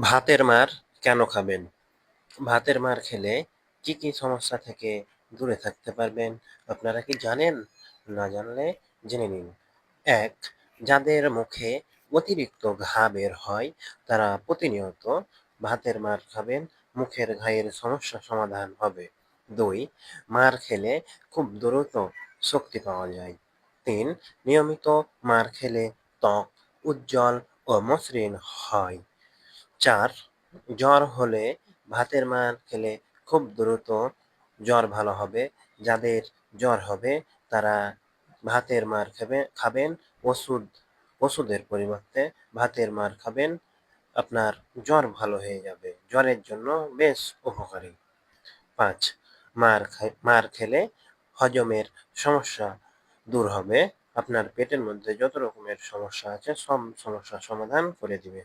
ভাতের মার কেন খাবেন? ভাতের মার খেলে কি কি সমস্যা থেকে দূরে থাকতে পারবেন? আপনারা কি জানেন? না জানলে জেনে নিন। এক, যাদের মুখে অতিরিক্ত ঘা বের হয়, তারা প্রতিনিয়ত ভাতের মার খাবেন, মুখের ঘায়ের সমস্যা সমাধান হবে। দুই, মার খেলে খুব দ্রুত শক্তি পাওয়া যায়। তিন, নিয়মিত মার খেলে ত্বক উজ্জ্বল ও মসৃণ হয়। চার, জ্বর হলে ভাতের মার খেলে খুব দ্রুত জ্বর ভালো হবে। যাদের জ্বর হবে, তারা ভাতের মার খাবে, খাবেন। ওষুধ, ওষুধের পরিবর্তে ভাতের মার খাবেন। আপনার জ্বর ভালো হয়ে যাবে। জ্বরের জন্য বেশ উপকারী। পাঁচ, মার মার খেলে হজমের সমস্যা দূর হবে। আপনার পেটের মধ্যে যত রকমের সমস্যা আছে, সব সমস্যার সমাধান করে দিবে।